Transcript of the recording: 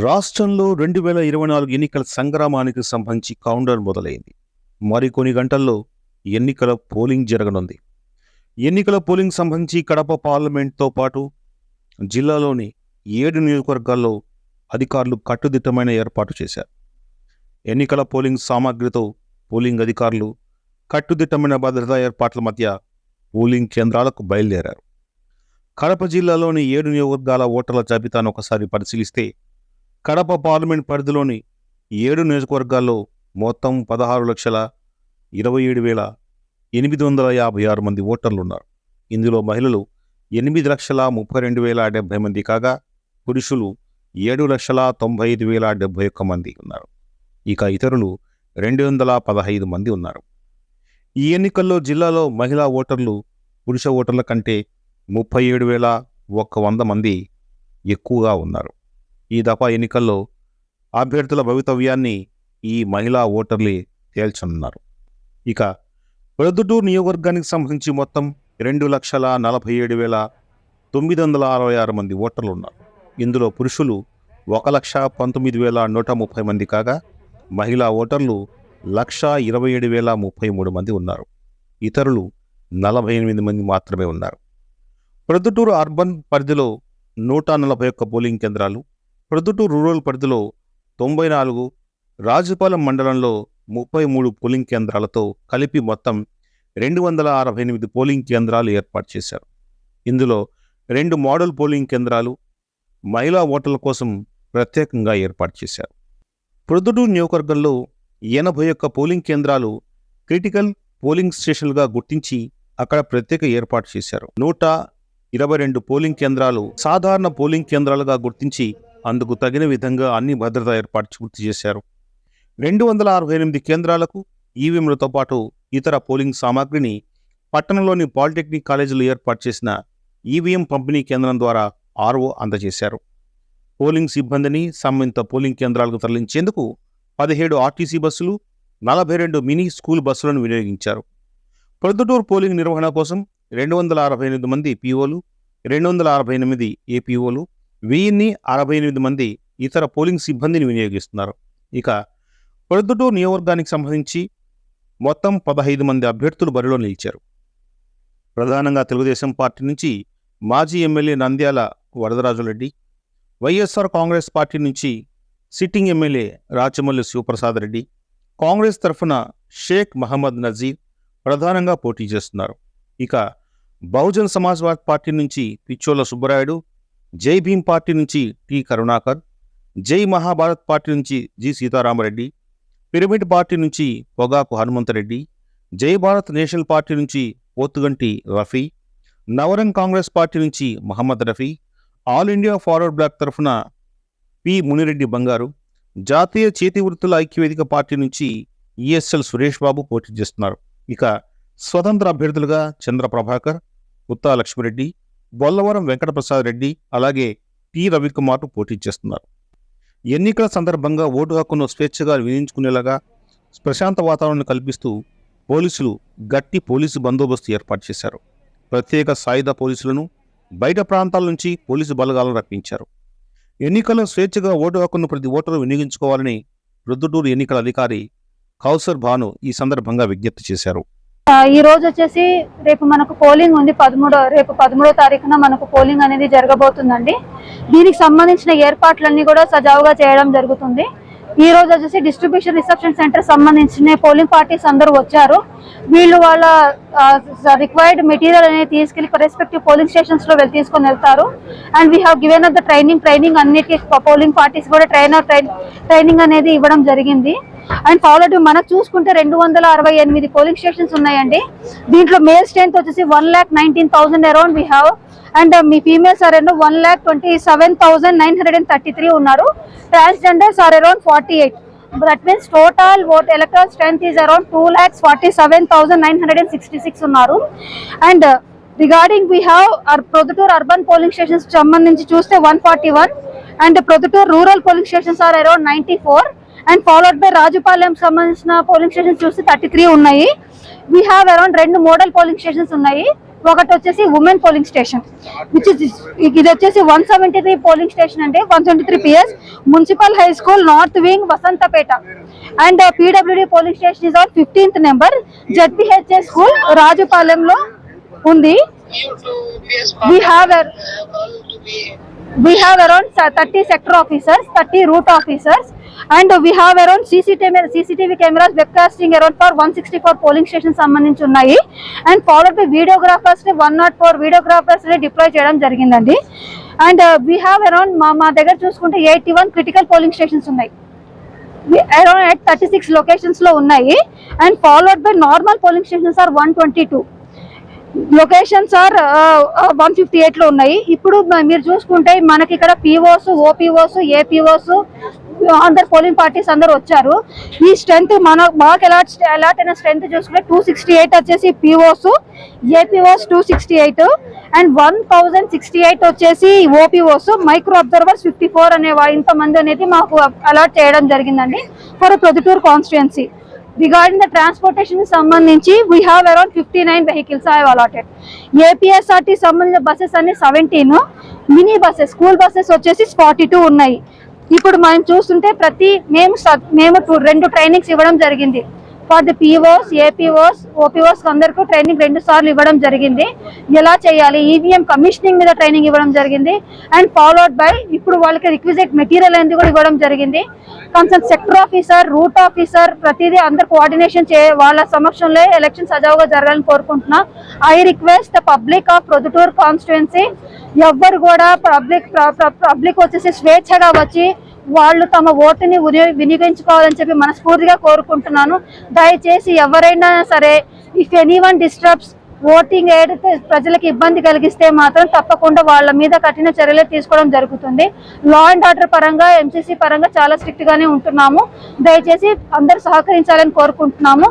రాష్ట్రంలో రెండు వేల ఇరవై నాలుగు ఎన్నికల సంగ్రామానికి సంబంధించి కౌంటర్ మొదలైంది. మరికొన్ని గంటల్లో ఎన్నికల పోలింగ్ జరగనుంది. ఎన్నికల పోలింగ్ సంబంధించి కడప పార్లమెంట్తో పాటు జిల్లాలోని ఏడు నియోజకవర్గాల్లో అధికారులు కట్టుదిట్టమైన ఏర్పాటు చేశారు. ఎన్నికల పోలింగ్ సామాగ్రితో పోలింగ్ అధికారులు కట్టుదిట్టమైన భద్రతా ఏర్పాట్ల మధ్య పోలింగ్ కేంద్రాలకు బయలుదేరారు. కడప జిల్లాలోని ఏడు నియోజకవర్గాల ఓటర్ల జాబితాను ఒకసారి పరిశీలిస్తే కడప పార్లమెంట్ పరిధిలోని ఏడు నియోజకవర్గాల్లో మొత్తం పదహారు లక్షల ఇరవై ఏడు వేల ఎనిమిది వందల యాభై ఆరు మంది ఓటర్లు ఉన్నారు ఇందులో మహిళలు ఎనిమిది లక్షల ముప్పై రెండు వేల డెబ్బై మంది కాగా పురుషులు ఏడు లక్షల తొంభై ఐదు వేల డెబ్బై ఒక్క మంది ఉన్నారు. ఇక ఇతరులు రెండు వందల పదహైదు మంది ఉన్నారు. ఈ ఎన్నికల్లో జిల్లాలో మహిళా ఓటర్లు పురుష ఓటర్ల కంటే ముప్పై ఏడు వేల ఒక్క వంద మంది ఎక్కువగా ఉన్నారు. ఈ దఫా ఎన్నికల్లో అభ్యర్థుల భవితవ్యాన్ని ఈ మహిళా ఓటర్లే తేల్చనున్నారు. ఇక ప్రొద్దుటూరు నియోజకవర్గానికి సంబంధించి మొత్తం రెండు లక్షల నలభై ఏడు వేల తొమ్మిది వందల అరవై ఆరు మంది ఓటర్లు ఉన్నారు ఇందులో పురుషులు ఒక లక్ష పంతొమ్మిది వేల నూట ముప్పై మంది కాగా మహిళా ఓటర్లు లక్ష ఇరవై ఏడు వేల ముప్పై మూడు మంది ఉన్నారు. ఇతరులు నలభై ఎనిమిది మంది మాత్రమే ఉన్నారు. ప్రొద్దుటూరు అర్బన్ పరిధిలో నూట నలభై ఒక్క పోలింగ్ కేంద్రాలు ప్రొద్దుటూరు రూరల్ పరిధిలో తొంభై నాలుగు రాజుపాలెం మండలంలో ముప్పై మూడు పోలింగ్ కేంద్రాలతో కలిపి మొత్తం రెండు వందల అరవై ఎనిమిది పోలింగ్ కేంద్రాలు ఏర్పాటు చేశారు. ఇందులో రెండు మోడల్ పోలింగ్ కేంద్రాలు మహిళా ఓటర్ల కోసం ప్రత్యేకంగా ఏర్పాటు చేశారు. ప్రొద్దుటూరు నియోజకవర్గంలో ఎనభై ఒక్క పోలింగ్ కేంద్రాలు క్రిటికల్ పోలింగ్ స్టేషన్లుగా గుర్తించి అక్కడ ప్రత్యేక ఏర్పాటు చేశారు. నూట ఇరవై రెండు పోలింగ్ కేంద్రాలు సాధారణ పోలింగ్ కేంద్రాలుగా గుర్తించి అందుకు తగిన విధంగా అన్ని భద్రతా ఏర్పాటు పూర్తి చేశారు. రెండు వందల అరవై ఎనిమిది కేంద్రాలకు ఈవీఎంలతో పాటు ఇతర పోలింగ్ సామాగ్రిని పట్టణంలోని పాలిటెక్నిక్ కాలేజీలో ఏర్పాటు చేసిన ఈవీఎం పంపిణీ కేంద్రం ద్వారా ఆర్ఓ అందజేశారు. పోలింగ్ సిబ్బందిని సంబంధిత పోలింగ్ కేంద్రాలకు తరలించేందుకు పదిహేడు ఆర్టీసీ బస్సులు నలభై రెండు మినీ స్కూల్ బస్సులను వినియోగించారు. ప్రొద్దుటూరు పోలింగ్ నిర్వహణ కోసం రెండు వందల అరవై ఎనిమిది మంది పీఓలు రెండు వందల అరవై ఎనిమిది ఏపీఓలు వెయ్యిన్ని అరవై ఎనిమిది మంది ఇతర పోలింగ్ సిబ్బందిని వినియోగిస్తున్నారు. ఇక ప్రొద్దుటూరు నియోజకవర్గానికి సంబంధించి మొత్తం పదహైదు మంది అభ్యర్థులు బరిలో నిలిచారు. ప్రధానంగా తెలుగుదేశం పార్టీ నుంచి మాజీ MLA Nandyala Varadaraju Reddy YSR Congress party నుంచి sitting MLA Rachamalli Sivaprasad Reddy Congress తరఫున షేక్ మహమ్మద్ నజీర్ ప్రధానంగా పోటీ చేస్తున్నారు. ఇక బహుజన్ సమాజ్వాద్ పార్టీ నుంచి పిచ్చోల సుబ్బరాయుడు జై భీమ్ పార్టీ నుంచి టి కరుణాకర్ జై మహాభారత్ పార్టీ నుంచి జి సీతారామరెడ్డి పిరమిడ్ పార్టీ నుంచి పొగాకు హనుమంతరెడ్డి జై భారత్ నేషనల్ పార్టీ నుంచి పోతుగంటి రఫీ నవరంగ్ కాంగ్రెస్ పార్టీ నుంచి Mohammed Rafi all India forward bloc తరఫున పి మునిరెడ్డి బంగారు జాతీయ చేతి వృత్తుల ఐక్యవేదిక పార్టీ నుంచి ఈఎస్ఎల్ సురేష్ బాబు పోటీ చేస్తున్నారు. ఇక స్వతంత్ర అభ్యర్థులుగా చంద్ర ప్రభాకర్ ఉత్తా లక్ష్మిరెడ్డి బొల్లవరం వెంకటప్రసాద్ రెడ్డి అలాగే పి రవికుమార్ పోటీ చేస్తున్నారు. ఎన్నికల సందర్భంగా ఓటు హక్కును స్వేచ్ఛగా వినియోగించుకునేలాగా ప్రశాంత వాతావరణం కల్పిస్తూ పోలీసులు గట్టి పోలీసు బందోబస్తు ఏర్పాటు చేశారు. ప్రత్యేక సాయుధ పోలీసులను బయట ప్రాంతాల నుంచి పోలీసు బలగాలను రప్పించారు. ఎన్నికల్లో స్వేచ్ఛగా ఓటు హక్కును ప్రతి ఓటరు వినియోగించుకోవాలని రుద్దుటూరు ఎన్నికల అధికారి కౌసర్ భాను ఈ సందర్భంగా విజ్ఞప్తి చేశారు. ఈ రోజు వచ్చేసి రేపు మనకు పోలింగ్ ఉంది పదమూడో రేపు పదమూడో తారీఖున మనకు పోలింగ్ అనేది జరగబోతుందండి. దీనికి సంబంధించిన ఏర్పాట్లన్నీ కూడా సజావుగా చేయడం జరుగుతుంది. ఈ రోజు వచ్చేసి డిస్ట్రిబ్యూషన్ రిసెప్షన్ సెంటర్ సంబంధించిన పోలింగ్ పార్టీస్ అందరూ వచ్చారు. వీళ్ళు వాళ్ళ రిక్వైర్డ్ మెటీరియల్ అనేది తీసుకెళ్ళి రెస్పెక్టివ్ పోలింగ్ స్టేషన్స్లో వెళ్ళి తీసుకొని వెళ్తారు. And we have given up the training training అన్నిటికీ పోలింగ్ పార్టీస్ కూడా ట్రైనర్ ట్రైనింగ్ అనేది ఇవ్వడం జరిగింది. అండ్ ఫాలోడ్ మనకు చూసుకుంటే రెండు వందల అరవై ఎనిమిది పోలింగ్ స్టేషన్స్ ఉన్నాయండి. దీంట్లో మేల్ స్ట్రెంత్ వచ్చేసి one lakh nineteen thousand around we have and me females are around one lakh twenty seven thousand nine hundred and thirty three ఉన్నారు. Transgenders are around forty eight that means total vote electoral strength is around two lakhs forty seven thousand nine hundred and sixty six ఉన్నారు. And regarding we have are Proddatur urban polling stations సంబంధించి చూస్తే one forty one and Proddatur rural polling stations are around ninety four and followed by Rajupalem సంబంధించిన polling stations చూస్తే thirty three ఉన్నాయి. We have around రెండు model polling stations ఉన్నాయి. ఒకటి వచ్చేసి women polling station which is ఇది వచ్చేసి one seventy three polling station అంటే one seventy three PS municipal high school north wing Vasanthapeta and PWD polling station is on fifteenth number ZPHS school రాజుపాలెంలో ఉంది. We have a we have around sa- 30 sector officers 30 and we have around CCTV CCTV cameras cctv cameras webcasting around for 164 polling stations సంబంధించి ఉన్నాయి. And followed by వీడియోగ్రాఫర్స్ని one not four వీడియోగ్రాఫర్స్ని deploy చేయడం జరిగిందండి. And we have around మా మా దగ్గర చూసుకుంటే eighty one critical polling stations ఉన్నాయి. అరౌండ్ ఎట్ థర్టీ సిక్స్ లొకేషన్స్లో ఉన్నాయి. And followed by normal polling stations are one twenty two locations are one fifty ఎయిట్లో ఉన్నాయి. ఇప్పుడు uh, మీరు చూసుకుంటే మనకి ఇక్కడ పిఓస్ ఓపీఓస్ ఏపీఓస్ అందరు పోలింగ్ పార్టీస్ అందరు వచ్చారు. ఈ స్ట్రెంత్ మన మాకు అలాట్ ఎలాట్ అయిన స్ట్రెంత్ చూసుకుంటే టూ సిక్స్టీ ఎయిట్ వచ్చేసి POs APOs two sixty eight and one thousand sixty eight వచ్చేసి OPOs micro observers fifty four అనే ఇంతమంది అనేది మాకు అలాట్ చేయడం జరిగిందండి for Proddatur constituency regarding the ట్రాన్స్పోర్టేషన్కి సంబంధించి we have around fifty nine vehicles I allotted APSRT సంబంధించిన బస్సెస్ అన్ని seventeen mini buses school buses వచ్చేసి ఫార్టీ టూ ఉన్నాయి. ఇప్పుడు మనం చూస్తుంటే ప్రతి మేము మేము రెండు ట్రైనింగ్స్ ఇవ్వడం జరిగింది. For the POs APOs OPOs అందరికీ ట్రైనింగ్ రెండు సార్లు ఇవ్వడం జరిగింది. ఎలా చేయాలి? ఈవీఎం కమిషనింగ్ మీద ట్రైనింగ్ ఇవ్వడం జరిగింది. అండ్ ఫాలోడ్ బై ఇప్పుడు వాళ్ళకి రిక్విజిట్ మెటీరియల్ అనేది కూడా ఇవ్వడం జరిగింది. Concern sector officer route officer ప్రతిదీ అందరు కోఆర్డినేషన్ చే వాళ్ళ సమక్షంలో ఎలక్షన్ సజావుగా జరగాలని కోరుకుంటున్నా. I request the public of Proddatur constituency ఎవ్వరు కూడా పబ్లిక్ పబ్లిక్ వచ్చేసి స్వేచ్ఛగా వచ్చి వాళ్ళు తమ ఓటుని వినియోగించుకోవాలని చెప్పి మనస్ఫూర్తిగా కోరుకుంటున్నాను. దయచేసి ఎవరైనా సరే if anyone disturbs voting ఏదైతే ప్రజలకు ఇబ్బంది కలిగిస్తే మాత్రం తప్పకుండా వాళ్ళ మీద కఠిన చర్యలు తీసుకోవడం జరుగుతుంది. లా అండ్ ఆర్డర్ పరంగా ఎంసీసీ పరంగా చాలా స్ట్రిక్ట్ గానే ఉంటున్నాము. దయచేసి అందరు సహకరించాలని కోరుకుంటున్నాము.